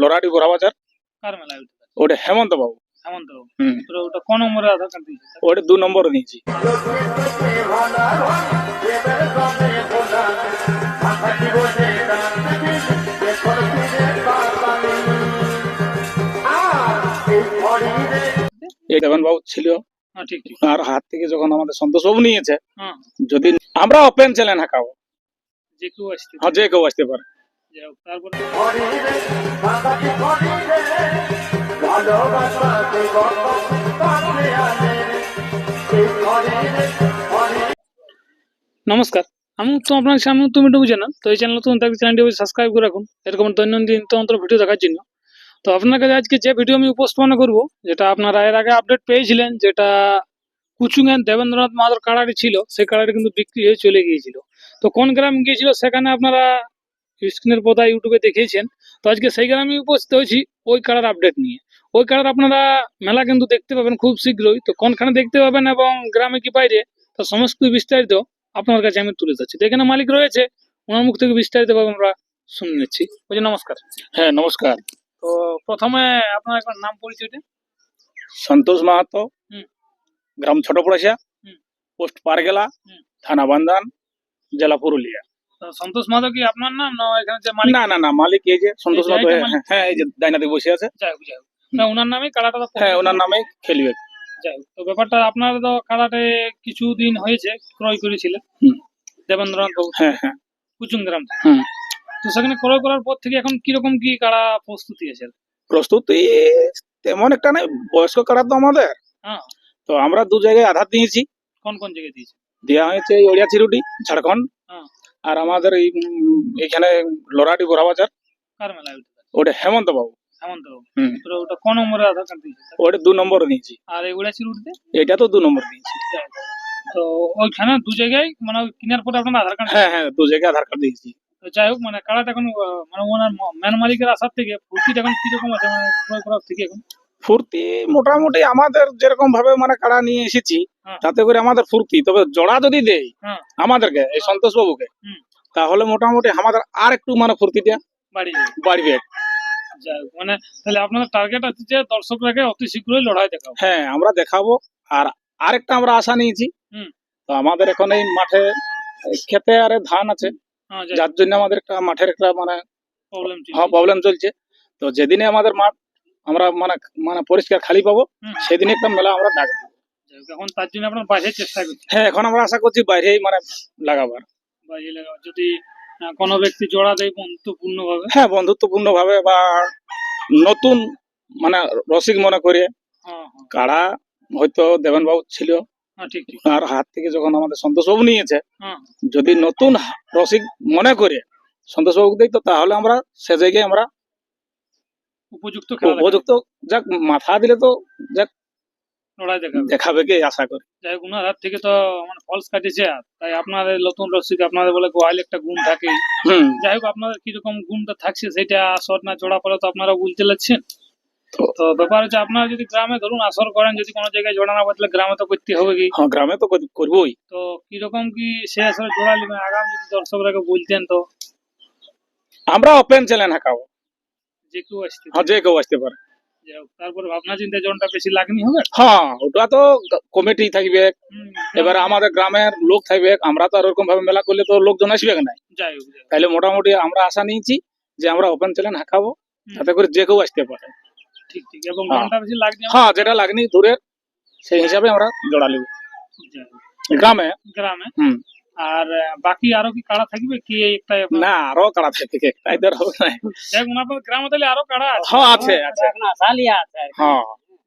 লরাটি গোড়া বাজার কার মেলায় ওটা হেমন্ত বাবু হেমন্ত বাবু। ওটা কোন নম্বরে আধার কার্ড দিয়েছে? ওটা দু নম্বর দিয়েছি। এই দেবন বাবু ছিল। হ্যাঁ আর হাত থেকে যখন আমাদের সন্তোষ বাবু নিয়েছে হ্যাঁ। যদি আমরা ওপেন চ্যালেঞ্জ হাঁকাবো যে কেউ আসতে হ্যাঁ যে কেউ আসতে পারে। তারপরে নমস্কার আমি তো আপনার সামনে তুমি টুকু জানান তো এই চ্যানেল নতুন থাকলে চ্যানেলটি সাবস্ক্রাইব করে রাখুন। এরকম দৈনন্দিন তন্ত্র ভিডিও দেখার জন্য। তো আপনার কাছে আজকে যে ভিডিও আমি উপস্থাপনা করব যেটা আপনারা এর আগে আপডেট পেয়েছিলেন যেটা কুচুঙ্গেন দেবেন্দ্রনাথ মাহাতোর কাড়াটি ছিল সেই কাড়াটি কিন্তু বিক্রি হয়ে চলে গিয়েছিল। তো কোন গ্রাম গিয়েছিল সেখানে আপনারা স্ক্রিনের পর্দা ইউটিউবে দেখিয়েছেন। তো আজকে সেই গ্রামে উপস্থিত হয়েছি ওই কাড়ার আপডেট নিয়ে। ওই কাড়ার আপনারা মেলা কিন্তু দেখতে পাবেন খুব শীঘ্রই। তো কোনখানে দেখতে পাবেন এবং গ্রামে কি বাইরে তো সমস্ত বিস্তারিত আপনার কাছে আমি তুলে তো এখানে মালিক রয়েছে ওনার মুখ থেকে বিস্তারিত ভাবে আমরা শুনে নিচ্ছি। বলছি নমস্কার। হ্যাঁ নমস্কার। তো প্রথমে আপনার একবার নাম পরিচয়টা সন্তোষ মাহাতো হুম। গ্রাম ছোট পড়াশা হুম। পোস্ট পারগেলা হুম। থানা বান্দান জেলা পুরুলিয়া। সন্তোষ মাধব কি আপনার নাম? না এখানে যে মালিক না না না মালিক এই যে সন্তোষ এইটা হ্যাঁ, হ্যাঁ এই যে ডাইনাতে বসে আছে। যাই হোক যাই হোক। না, ওনার নামে কাড়াটা তো হ্যাঁ ওনার নামে খেলবে যাই হোক তো ব্যাপারটা আপনার তো কাড়াটে কিছুদিন হয়েছে ক্রয় করেছিলেন। দেবেন্দ্রনাথ বাবু। হ্যাঁ হ্যাঁ। কুচুং গ্রাম। তো সেখানে ক্রয় করার পর থেকে এখন কীরকম কি কাড়া প্রস্তুতি আছে? প্রস্তুতি তেমন একটা নেই বয়স্ক কারা তো আমাদের। হ্যাঁ। তো আমরা দু জায়গায় আধার দিয়েছি। কোন কোন জায়গায় দিয়েছি? দেওয়া হয়েছে ওড়িয়া চিরুটি ঝাড়খণ্ড। হ্যাঁ। আর আমাদের এই এইখানে লরাটি গোড়া বাজার কার মেলায় ওটা হেমন্ত বাবু হেমন্ত বাবু। তো ওটা কোন নম্বরে আধার কার্ড দিয়েছে? ওটা দু নম্বর দিয়েছি। আর এগুলা চিরুটিতে এটা তো দু নম্বর হোক। তো ওইখানে দু জায়গায় মানে ওই কেনার পরে আপনার আধার কার্ড? হ্যাঁ হ্যাঁ দু জায়গায় আধার কার্ড দিয়েছি। তো যাই হোক মানে কাড়াটা এখন মানে ওনার ম্যান মালিকের আসার থেকে ফুর্তিটা এখন কীরকম আছে? মানে ক্রয় করার থেকে এখন? ফুর্তি মোটামুটি আমাদের যেরকম ভাবে মানে কাড়া নিয়ে এসেছি হ্যাঁ। তাতে করে আমাদের ফুর্তি। তবে জোড়া যদি দেই হ্যাঁ। আমাদেরকে এই সন্তোষ বাবুকে তাহলে মোটামুটি আমাদের আর একটু মানে ফুর্তিটা বাড়বে। মানে তাহলে আপনাদের টার্গেট আছে যে দর্শকরাকে অতি শীঘ্রই লড়াই দেখাবো। হ্যাঁ আমরা দেখাবো। আর আরেকটা আমরা আশা নিয়েছি। হুম। তো আমাদের এখন এই মাঠে খেতে আরে ধান আছে। হ্যাঁ যার জন্য আমাদের একটা মাঠের একটা মানে প্রবলেম প্রবলেম চলছে। তো যেদিনে আমাদের মাঠ আমরা মানে মানে পরিষ্কার খালি পাবো। সেদিনে একটা মেলা আমরা ডাক দেবো। এখন তার জন্য আপনার বাইরে চেষ্টা করছি। হ্যাঁ এখন আমরা আশা করছি বাইরেই মানে লাগাবার। বাইরে লাগাবো যদি কোনো ব্যক্তি জোড়া দেয় বন্ধুত্বপূর্ণ ভাবে হ্যাঁ বন্ধুত্বপূর্ণ ভাবে বা নতুন মানে রসিক মনে করে হ্যাঁ হ্যাঁ। কাড়া হয়তো দেবেন বাবু ছিল হ্যাঁ আর হাত থেকে যখন আমাদের সন্তোষ বাবু নিয়েছে হ্যাঁ। যদি নতুন রসিক মনে করে সন্তোষ বাবুকে দিই তো তাহলে আমরা সে জায়গায় আমরা উপযুক্ত উপযুক্ত যাক মাথা দিলে তো যাক লড়াই দেখাবে। দেখাবে কে আশা করি। যাই হোক ওনার হাত থেকে তো মানে ফলস কাটিছে আর। তাই আপনাদের নতুন রসিক আপনাদের বলে গোয়াল একটা গুণ থাকে। যাই হোক আপনাদের কীরকম গুণটা থাকছে সেটা আসর না জোড়া পরে তো আপনারা বলতে লাগছেন তো- ব্যাপার হচ্ছে আপনারা যদি গ্রামে ধরুন আসর করেন যদি কোনো জায়গায় জোড়া না বদলে গ্রামে তো করতে হবে কি? হ্যাঁ গ্রামে তো করবোই। তো কীরকম কি সে আসলে জোড়া নেবেন? আগাম যদি দর্শকরাকে বলতেন তো। আমরা ওপেন চ্যালেঞ্জ হাঁকাবো। যে কেউ আসতে হ্যাঁ যে কেউ আসতে পারে। তারপরে ভাবনা চিন্তা জনটা বেশি লাগনি হবে? হ্যাঁ ওটা তো কমিটি থাকবে। এবার আমাদের গ্রামের লোক থাকবে আমরা তো আর ওরকম ভাবে মেলা করলে তো লোকজন আসবে না। যাই হোক তাহলে মোটামুটি আমরা আশা নিয়েছি যে আমরা ওপেন চ্যালেঞ্জ হাঁকাবো তাতে করে যে কেউ আসতে পারে। ঠিক ঠিক। এবং হ্যাঁ। জনটা বেশি লাগনি। হ্যাঁ যেটা লাগনি দূরের সেই হিসাবে আমরা জোড়া নেব। গ্রামে? গ্রামে? হুম। আর বাকি আরও কি কাড়া থাকবে? কি এই একটাই না আরও কাড়া থাকে তাই তো আর হবে না। যাই হোক আপনাদের গ্রামে তাহলে আরও কাড়া আছে। হ্যাঁ আছে আছে। হ্যাঁ।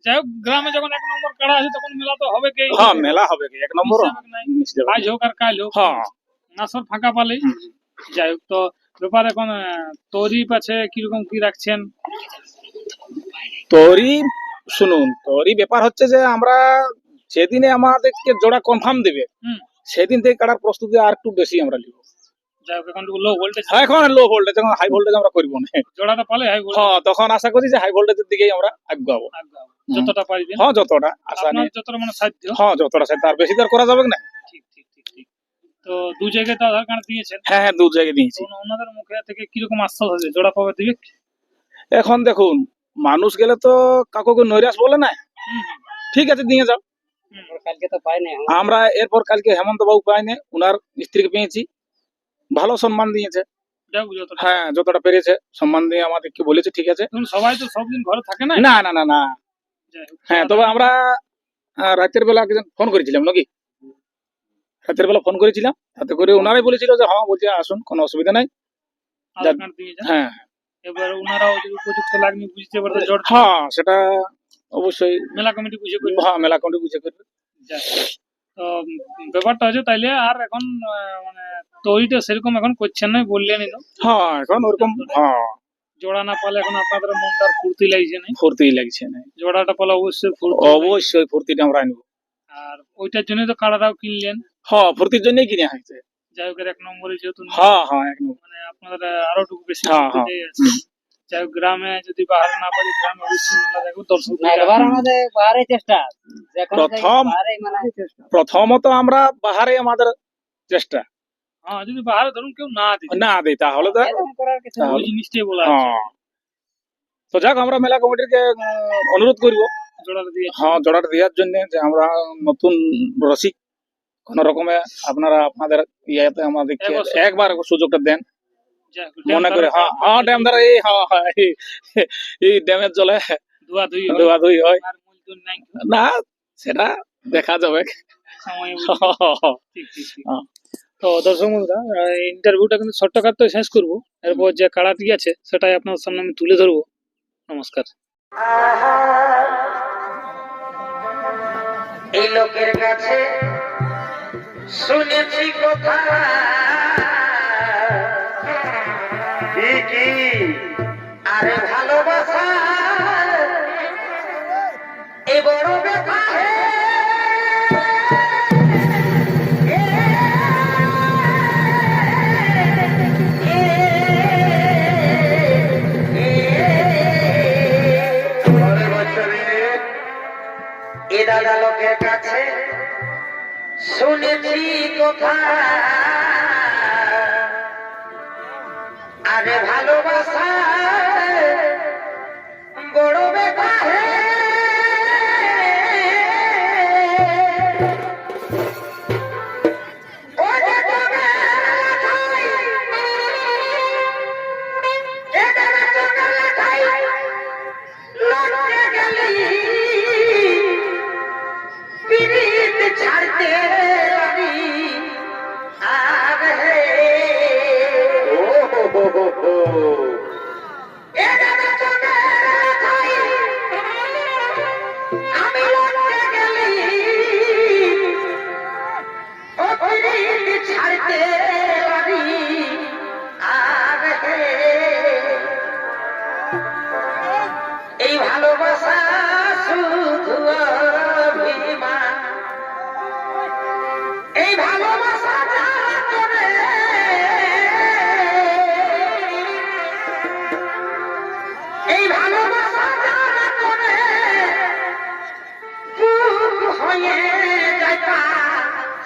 যাই হোক গ্রামে যখন এক নম্বর কাড়া আছে তখন মেলা তো হবে কি? হ্যাঁ মেলা হবে কি? এক নম্বর আজ হোক আর কাল হোক। হ্যাঁ। নাসর ফাঁকা পালে। যাই হোক তো ব্যাপার এখন তরিপ আছে কীরকম কি রাখছেন? তোরই শুনুন তোরই ব্যাপার হচ্ছে যে আমরা যেদিনে আমাদেরকে জোড়া কনফার্ম দেবে হুম। সেদিন থেকে কাটার প্রস্তুতি আর একটু বেশি আমরা নিব। যাই এখন লো ভোল্টেজ হ্যাঁ, এখন লো ভোল্টেজ এখন হাই ভোল্টেজ আমরা করব না। জোড়াটা পালে হাই হ্যাঁ তখন আশা করি যে হাই ভোল্টেজের দিকেই আমরা আগাবো। যতটা পারবেন। হ্যাঁ যতটা আশা নেই যতটা মানে সাধ্য। হ্যাঁ যতটা সে তার বেশি তো আর করা যাবে না। ঠিক ঠিক ঠিক ঠিক। তো দু জায়গায় তো আধার কার্ড দিয়েছেন। হ্যাঁ হ্যাঁ দু জায়গায় দিয়েছি। তো ওনাদের মুখে থেকে কীরকম আশ্বাস আছে? জোড়া পাবে দিবে? এখন দেখুন মানুষ গেলে তো কাকুকে নৈরাশ বলে না। ঠিক আছে দিয়ে যাও। আমরা এরপর কালকে হেমন্ত বাবু পাইনি উনার স্ত্রীকে পেয়েছি। ভালো সম্মান দিয়েছে। হ্যাঁ যতটা পেরেছে সম্মান দিয়ে আমাদেরকে বলেছে ঠিক আছে। সবাই তো সবদিন ঘরে থাকে না? না না না না। হ্যাঁ তবে আমরা রাতের বেলা একজন ফোন করেছিলাম নাকি? রাতের বেলা ফোন করেছিলাম তাতে করে ওনারাই বলেছিল যে হ্যাঁ বলছে আসুন কোনো অসুবিধা নাই। হ্যাঁ। এবার ওনারাও উপযুক্ত লাগনি বুঝতে পারবে হ্যাঁ সেটা অবশ্যই। মেলা কমিটি বুঝে করবে? হ্যাঁ মেলা কমিটি বুঝে করবে। তো ব্যাপারটা হচ্ছে তাইলে আর এখন মানে তৈরিটা সেরকম এখন করছেন না বললেনই তো। হ্যাঁ এখন ওরকম হ্যাঁ। জোড়া না পালে এখন আপনাদের মনটা ফুর্তি লাগছে না ফুর্তি লাগছে না জোড়াটা পালে অবশ্যই অবশ্যই ফুর্তিটা আমরা আনব আর ওইটার জন্য তো কাড়াটাও কিনলেন। হ্যাঁ ফুর্তির জন্যই কিনে হয়েছে। যাই হোক এক নম্বরে যেহেতু হ্যাঁ হ্যাঁ একদম মানে আপনাদের আরও একটু বেশি হ্যাঁ, ফুর্তিতে আছে। যাই হোক গ্রামে যদি বাইরে না পারি গ্রামে অবশ্যই মেলা দেখব দর্শক না এবার আমাদের বাইরে চেষ্টা। যেখানে যাই প্রথম- বাইরে মানে চেষ্টা। প্রথমত আমরা বাহারে আমাদের চেষ্টা। হ্যাঁ যদি বাইরে ধরুন কেউ না দিতে না দিই তাহলে তো এরকম করার কিছু তাহলে- ওই জিনিসটাই বলা আছে। হ্যাঁ। তো যাক আমরা মেলা কমিটিকে উম, অনুরোধ করব। জোড়াটা দিয়ে। হ্যাঁ জোড়াটা দেওয়ার জন্য যে আমরা নতুন রসিক। কোন রকমে আপনারা আপনাদের ইয়েতে আমাদেরকে একবার সুযোগ- একবার সুযোগটা দেন। যাই হোক, মনে করে হ্যাঁ হ্যাঁ ড্যাম দ্বারা এই হ্যাঁ হ্যাঁ এই- ড্যামের জলে ধোয়া ধুই হয়। না সেটা দেখা যাবে। সময় ঠিক ঠিক ঠিক। তো দর্শক বন্ধুরা ইন্টারভিউটা কিন্তু ছোট্ট কাটতে শেষ করব। এরপর যে কাড়াটি আছে সেটাই আপনার সামনে আমি তুলে ধরবো। নমস্কার। এই লোকের কাছে শুনেছি কথা। আরে ভালোবাসা। এ বড় ব্যাপার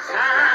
Ah!